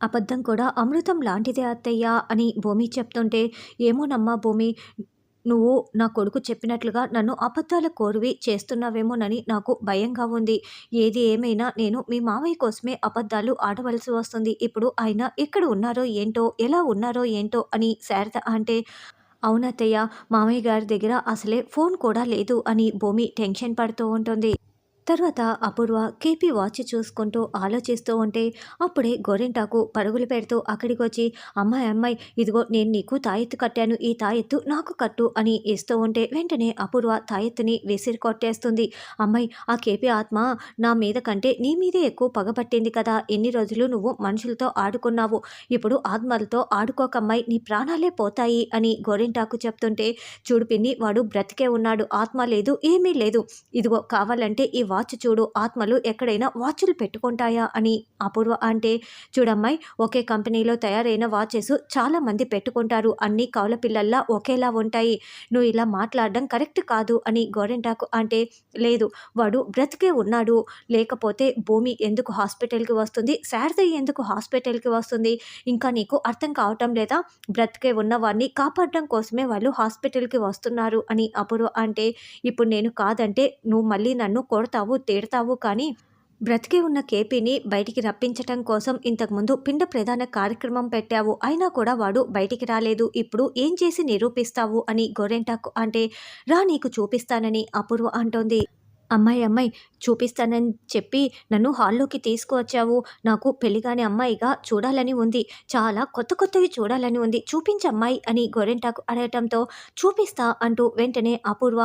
అబద్ధం కూడా అమృతం లాంటిదే అత్తయ్య అని భూమి చెప్తుంటే ఏమోనమ్మా భూమి నువ్వు నా కొడుకు చెప్పినట్లుగా నన్ను అబద్ధాల కోరివి చేస్తున్నావేమోనని నాకు భయంగా ఉంది. ఏది ఏమైనా నేను మీ మామయ్య కోసమే అబద్ధాలు ఆడవలసి వస్తుంది. ఇప్పుడు ఆయన ఎక్కడ ఉన్నారో ఏంటో ఎలా ఉన్నారో ఏంటో అని శారద అంటే అవునత్తయ్య మామయ్య గారి దగ్గర అసలే ఫోన్ కూడా లేదు అని భూమి టెన్షన్ పడుతూ ఉంటుంది. తర్వాత అపూర్వ కేపీ వాచ్ చూసుకుంటూ ఆలోచిస్తూ ఉంటే అప్పుడే గోరింటాకు పరుగులు పెడుతూ అక్కడికి వచ్చి అమ్మాయి అమ్మాయి ఇదిగో నేను నీకు తాయెత్తు కట్టాను. ఈ తాయెత్తు నాకు కట్టు అని ఇస్తూ ఉంటే వెంటనే అపూర్వ తాయెత్తుని విసిరి కొట్టేస్తుంది. అమ్మాయి ఆ కేపీ ఆత్మ నా మీద కంటే నీ మీదే ఎక్కువ పగబట్టింది కదా. ఎన్ని రోజులు నువ్వు మనుషులతో ఆడుకున్నావు? ఇప్పుడు ఆత్మలతో ఆడుకోకమ్మాయి నీ ప్రాణాలే పోతాయి అని గోరింటాకు చెప్తుంటే చూడు పిన్ని వాడు బ్రతికే ఉన్నాడు. ఆత్మ లేదు ఏమీ లేదు. ఇదిగో కావాలంటే ఈ వాచ్ వాచ్ చూడు ఆత్మలు ఎక్కడైనా వాచ్లు పెట్టుకుంటాయా అని. అపూర్వ అంటే చూడమ్మాయి ఒకే కంపెనీలో తయారైన వాచెస్ చాలా మంది పెట్టుకుంటారు. అన్ని కౌల పిల్లల్లా ఒకేలా ఉంటాయి. నువ్వు ఇలా మాట్లాడడం కరెక్ట్ కాదు అని గోరెంటాకు అంటే లేదు వాడు బ్రతికే ఉన్నాడు. లేకపోతే భూమి ఎందుకు హాస్పిటల్కి వస్తుంది? శారదయ్య ఎందుకు హాస్పిటల్కి వస్తుంది? ఇంకా నీకు అర్థం కావటం లేదా? బ్రతికే ఉన్నవాడిని కాపాడడం కోసమే వాళ్ళు హాస్పిటల్కి వస్తున్నారు అని అపూర్వ అంటే ఇప్పుడు నేను కాదంటే నువ్వు మళ్ళీ నన్ను కొడతావు? తిడతావు కానీ బ్రతికే ఉన్న కేపీని బయటికి రప్పించటం కోసం ఇంతకుముందు పిండ ప్రధాన కార్యక్రమం పెట్టావు. అయినా కూడా వాడు బయటికి రాలేదు. ఇప్పుడు ఏం చేసి నిరూపిస్తావు అని గొరెంటాకు అంటే రా నీకు చూపిస్తానని అపూర్వ అంటోంది. అమ్మాయి అమ్మాయి చూపిస్తానని చెప్పి నన్ను హాల్లోకి తీసుకువచ్చావు. నాకు పెళ్ళిగాని అమ్మాయిగా చూడాలని ఉంది. చాలా కొత్త కొత్తవి చూడాలని ఉంది. చూపించమ్మాయి అని గొరెంటాకు అడగటంతో చూపిస్తా అంటూ వెంటనే అపూర్వ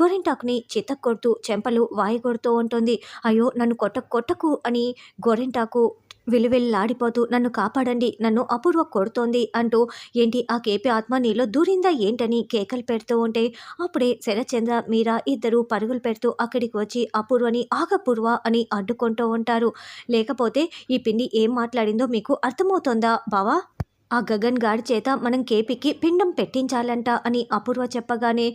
గొరెంటాకుని చితక్కొడుతూ చెంపలు వాయిగొడుతూ ఉంటుంది. అయ్యో నన్ను కొట్ట కొట్టకు అని గొరెంటాకు విలువెల్లాడిపోతూ నన్ను కాపాడండి నన్ను అపూర్వ కొడుతోంది అంటూ ఏంటి ఆ కేపీ ఆత్మ నీలో దూరిందా ఏంటని కేకలు పెడుతూ ఉంటే అప్పుడే శరచంద్ర మీరా ఇద్దరు పరుగులు పెడుతూ అక్కడికి వచ్చి అపూర్వని ఆగపూర్వ అని అడ్డుకుంటూ ఉంటారు. లేకపోతే ఈ పిన్ని ఏం మాట్లాడిందో మీకు అర్థమవుతోందా బావా? ఆ గగన్ గారి చేత మనం కేపీకి పిండం పెట్టించాలంట అని అపూర్వ చెప్పగానే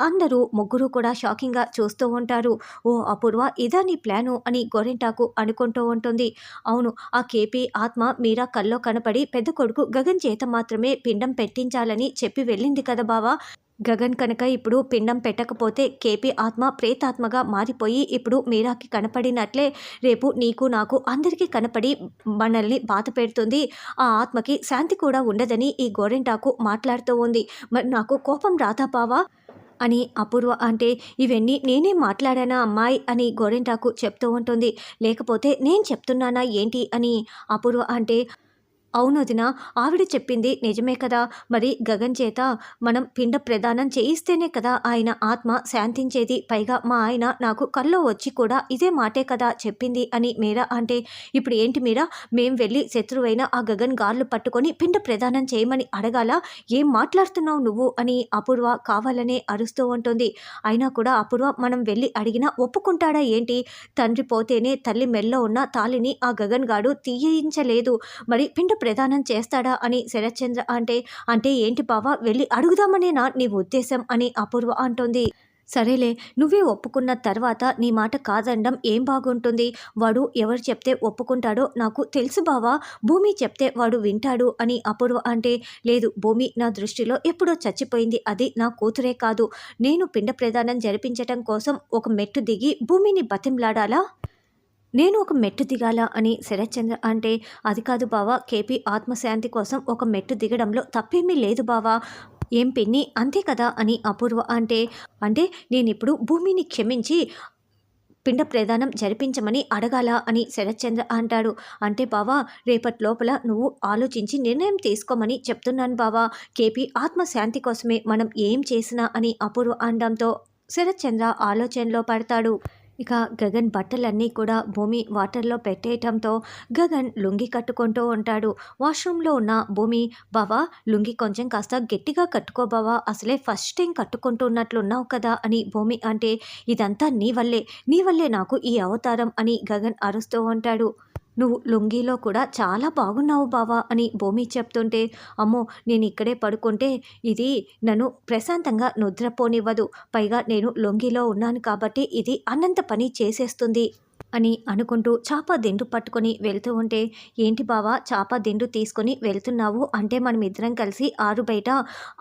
అందరూ ముగ్గురు కూడా షాకింగ్గా చూస్తూ ఉంటారు. ఓ అపూర్వ ఇదా నీ ప్లాను? అని గోరింటాకు అనుకుంటూ ఉంటుంది. అవును ఆ కేపీ ఆత్మ మీరా కల్లో కనపడి పెద్ద కొడుకు గగన్ చేత మాత్రమే పిండం పెట్టించాలని చెప్పి వెళ్ళింది కదా బావా. గగన్ కనుక ఇప్పుడు పిండం పెట్టకపోతే కేపీ ఆత్మ ప్రేతాత్మగా మారిపోయి ఇప్పుడు మీరాకి కనపడినట్లే రేపు నీకు నాకు అందరికీ కనపడి మనల్ని బాధ పెడుతుంది. ఆ ఆత్మకి శాంతి కూడా ఉండదని ఈ గోరెంటాకు మాట్లాడుతూ ఉంది. మరి నాకు కోపం రాదా బావా? అని అపూర్వ అంటే ఇవన్నీ నేనే మాట్లాడానా అమ్మాయి? అని గోరెంటాకు చెప్తూ ఉంటుంది. లేకపోతే నేను చెప్తున్నానా ఏంటి? అని అపూర్వ అంటే అవును వదిన ఆవిడ చెప్పింది నిజమే కదా. మరి గగన్ చేత మనం పిండ ప్రదానం చేయిస్తేనే కదా ఆయన ఆత్మ శాంతించేది. పైగా మా ఆయన నాకు కల్లో వచ్చి కూడా ఇదే మాటే కదా చెప్పింది అని మీరా అంటే ఇప్పుడు ఏంటి మీరా? మేం వెళ్ళి శత్రువైన ఆ గగన్ గార్లు పట్టుకొని పిండ ప్రదానం చేయమని అడగాల? ఏం మాట్లాడుతున్నావు నువ్వు? అని అపూర్వ కావాలనే అరుస్తూ ఉంటుంది. అయినా కూడా అపూర్వ మనం వెళ్ళి అడిగినా ఒప్పుకుంటాడా ఏంటి? తండ్రి పోతేనే తల్లి మెల్లో ఉన్న తాలిని ఆ గగన్ గాడు తీయించలేదు. మరి పిండ ప్రదానం చేస్తాడా అని శరత్చంద్ర అంటే అంటే ఏంటి బావా వెళ్ళి అడుగుదామనేనా నీ ఉద్దేశం అని అపూర్వ అంటోంది. సరేలే నువ్వే ఒప్పుకున్న తర్వాత నీ మాట కాదనడం ఏం బాగుంటుంది? వాడు ఎవరు చెప్తే ఒప్పుకుంటాడో నాకు తెలుసు బావా భూమి చెప్తే వాడు వింటాడు అని అపూర్వ అంటే లేదు భూమి నా దృష్టిలో ఎప్పుడో చచ్చిపోయింది అది నా కూతురే కాదు. నేను పిండ ప్రదానం జరిపించటం కోసం ఒక మెట్టు దిగి భూమిని బతింలాడాలా నేను ఒక మెట్టు దిగాల అని శరత్చంద్ర అంటే అది కాదు బావా కేపీ ఆత్మశాంతి కోసం ఒక మెట్టు దిగడంలో తప్పేమీ లేదు బావా. ఏం పిన్ని అంతే కదా అని అపూర్వ అంటే అంటే నేనిప్పుడు భూమిని క్షమించి పిండ ప్రదానం జరిపించమని అడగాల అని శరత్చంద్ర అంటాడు. అంటే బావా రేపటి లోపల నువ్వు ఆలోచించి నిర్ణయం తీసుకోమని చెప్తున్నాను బావా. కేపీ ఆత్మశాంతి కోసమే మనం ఏం చేసినా అని అపూర్వ అనడంతో శరత్చంద్ర ఆలోచనలో పడతాడు. ఇక గగన్ బట్టలన్నీ కూడా భూమి వాటర్లో పెట్టేయటంతో గగన్ లుంగి కట్టుకుంటూ ఉంటాడు. వాష్రూమ్లో ఉన్న భూమి బావా లుంగి కొంచెం కాస్త గట్టిగా కట్టుకో బావా అసలే ఫస్ట్ టైం కట్టుకుంటున్నట్లున్నావు కదా అని భూమి అంటే ఇదంతా నీ వల్లే నీ వల్లే నాకు ఈ అవతారం అని గగన్ అరుస్తూ ఉంటాడు. నువ్వు లుంగీలో కూడా చాలా బాగున్నావు బావా అని భూమి చెప్తుంటే అమ్మో నేను ఇక్కడే పడుకుంటే ఇది నన్ను ప్రశాంతంగా నిద్రపోనివ్వదు. పైగా నేను లొంగిలో ఉన్నాను కాబట్టి ఇది అనంత పని చేసేస్తుంది. అని అనుకుంటూ చాప దిండు పట్టుకొని వెళ్తూ ఉంటే ఏంటి బావా చాప దిండు తీసుకొని వెళ్తున్నావు? అంటే మనం ఇద్దరం కలిసి ఆరు బయట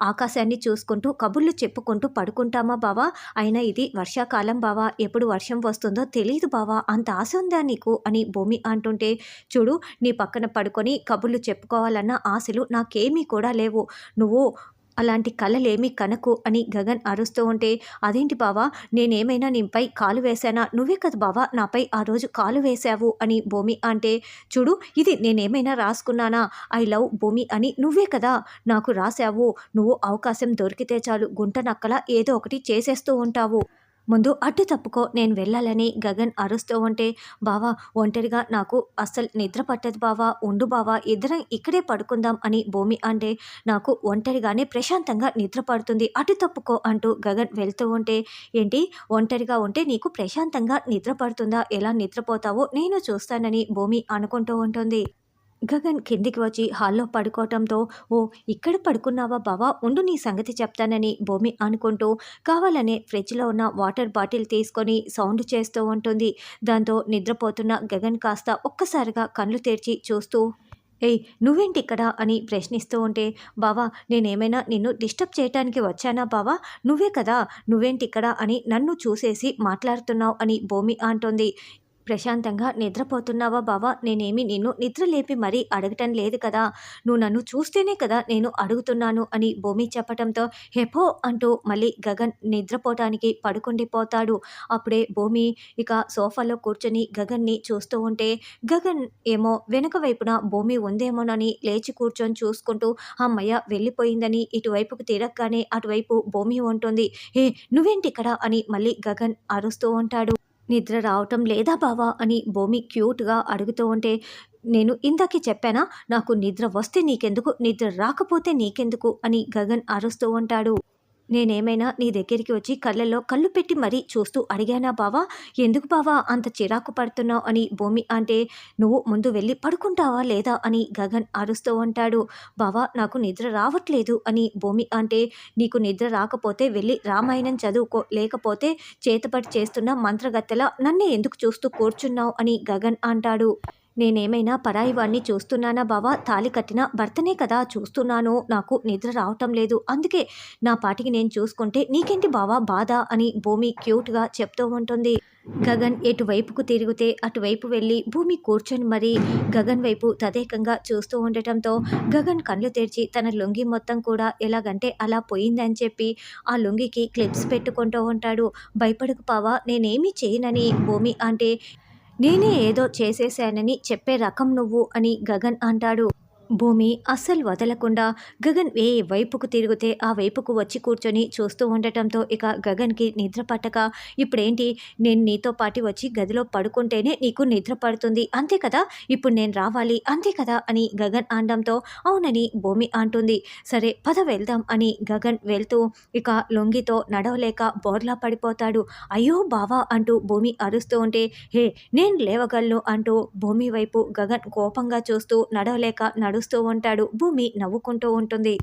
ఆకాశాన్ని చూసుకుంటూ కబుర్లు చెప్పుకుంటూ పడుకుంటామా బావా? అయినా ఇది వర్షాకాలం బావా. ఎప్పుడు వర్షం వస్తుందో తెలియదు బావా. అంత ఆశ ఉందా నీకు? అని భూమి అంటుంటే చూడు నీ పక్కన పడుకొని కబుర్లు చెప్పుకోవాలన్న ఆశలు నాకేమీ కూడా లేవు. నువ్వు అలాంటి కలలేమీ కనకు అని గగన్ అరుస్తూ ఉంటే అదేంటి బావా? నేనేమైనా నీపై కాలు వేశానా? నువ్వే కదా బావా నాపై ఆ రోజు కాలు వేశావు అని భూమి అంటే చూడు ఇది నేనేమైనా రాసుకున్నానా? ఐ లవ్ భూమి అని నువ్వే కదా నాకు రాశావు. నువ్వు అవకాశం దొరికితే చాలు గుంట నక్కల ఏదో ఒకటి చేసేస్తూ ఉంటావు. ముందు అడ్డు తప్పుకో నేను వెళ్ళాలని గగన్ అరుస్తూ ఉంటే బావా ఒంటరిగా నాకు అస్సలు నిద్ర పట్టదు బావా ఉండు బావా ఇద్దరం ఇక్కడే పడుకుందాం అని భూమి అంటే నాకు ఒంటరిగానే ప్రశాంతంగా నిద్ర పడుతుంది అటు తప్పుకో అంటూ గగన్ వెళ్తూ ఉంటే ఏంటి ఒంటరిగా ఉంటే నీకు ప్రశాంతంగా నిద్ర పడుతుందా ఎలా నిద్రపోతావో నేను చూస్తానని భూమి అనుకుంటూ ఉంటుంది. గగన్ కిందికి వచ్చి హాల్లో పడుకోవటంతో ఓ ఇక్కడ పడుకున్నావా బావా? ఉండు నీ సంగతి చెప్తానని భూమి అనుకుంటూ కావాలనే ఫ్రిడ్జ్లో ఉన్న వాటర్ బాటిల్ తీసుకొని సౌండ్ చేస్తూ ఉంటుంది. దాంతో నిద్రపోతున్న గగన్ కాస్త ఒక్కసారిగా కళ్ళు తెరిచి చూస్తూ ఏయ్ నువ్వేంటి ఇక్కడ అని ప్రశ్నిస్తూ ఉంటే బావా నేనేమైనా నిన్ను డిస్టర్బ్ చేయటానికి వచ్చానా బావా? నువ్వే కదా నువ్వేంటి ఇక్కడ అని నన్ను చూసేసి మాట్లాడుతున్నావు అని భూమి అంటుంది. ప్రశాంతంగా నిద్రపోతున్నావా బావా? నేనేమి నిన్ను నిద్ర లేపి మరీ అడగటం లేదు కదా? నువ్వు నన్ను చూస్తేనే కదా నేను అడుగుతున్నాను అని భూమి చెప్పటంతో హెపో అంటూ మళ్ళీ గగన్ నిద్రపోవటానికి పడుకుండిపోతాడు అప్పుడే భూమి ఇక సోఫాలో కూర్చొని గగన్ని చూస్తూ ఉంటే గగన్ ఏమో వెనుక వైపున భూమి ఉందేమోనని లేచి కూర్చొని చూసుకుంటూ అమ్మయ్య వెళ్ళిపోయిందని ఇటువైపుకు తిరగగానే అటువైపు భూమి ఉంటుంది. ఏ నువ్వేంటి ఇక్కడ? అని మళ్ళీ గగన్ అరుస్తూ ఉంటాడు. నిద్ర రావటం లేదా బావా అని భూమి క్యూట్గా అడుగుతూ ఉంటే నేను ఇందాకే చెప్పానా నాకు నిద్ర వస్తే నీకెందుకు నిద్ర రాకపోతే నీకెందుకు అని గగన్ అరుస్తూ ఉంటాడు. నేనేమైనా నీ దగ్గరికి వచ్చి కళ్ళల్లో కళ్ళు పెట్టి మరీ చూస్తూ అడిగానా బావా? ఎందుకు బావా అంత చిరాకు పడుతున్నావు అని భూమి అంటే నువ్వు ముందు వెళ్ళి పడుకుంటావా లేదా అని గగన్ అరుస్తూ ఉంటాడు. బావా నాకు నిద్ర రావట్లేదు అని భూమి అంటే నీకు నిద్ర రాకపోతే వెళ్ళి రామాయణం చదువుకో లేకపోతే చేతపడి చేస్తున్న మంత్రగత్తెల నన్నే ఎందుకు చూస్తూ కూర్చున్నావు అని గగన్ అంటాడు. నేనేమైనా పరాయి వాడిని చూస్తున్నానా బావా? తాలి కట్టిన భర్తనే కదా చూస్తున్నాను. నాకు నిద్ర రావటం లేదు. అందుకే నా పాటికి నేను చూసుకుంటే నీకేంటి బావా బాధ? అని భూమి క్యూట్గా చెప్తూ ఉంటుంది. గగన్ ఎటువైపుకు తిరిగితే అటువైపు వెళ్ళి భూమి కూర్చొని మరీ గగన్ వైపు తదేకంగా చూస్తూ ఉండటంతో గగన్ కళ్ళు తెరిచి తన లొంగి మొత్తం కూడా ఎలాగంటే అలా పోయిందని చెప్పి ఆ లొంగికి క్లిప్స్ పెట్టుకుంటూ ఉంటాడు. భయపడకు పావా నేనేమీ చేయనని భూమి అంటే నేనే ఏదో చేసేసానని చెప్పే రకం నువ్వు అని గగన్ అంటాడు. భూమి అస్సలు వదలకుండా గగన్ ఏ వైపుకు తిరిగితే ఆ వైపుకు వచ్చి కూర్చొని చూస్తూ ఉండటంతో ఇక గగన్కి నిద్ర పట్టక ఇప్పుడేంటి? నేను నీతో పాటు వచ్చి గదిలో పడుకుంటేనే నీకు నిద్ర పడుతుంది. అంతే కదా? ఇప్పుడు నేను రావాలి. అంతే కదా? అని గగన్ అనడంతో అవునని భూమి అంటుంది. సరే పద వెళ్దాం అని గగన్ వెళ్తూ ఇక లొంగితో నడవలేక బోర్లా పడిపోతాడు. అయ్యో బావా అంటూ భూమి అరుస్తూ ఉంటే హే నేను లేవగలను అంటూ భూమి వైపు గగన్ కోపంగా చూస్తూ నడవలేక నడుస్తూ ఉంటాడు. భూమి నవ్వుకుంటూ ఉంటుంది.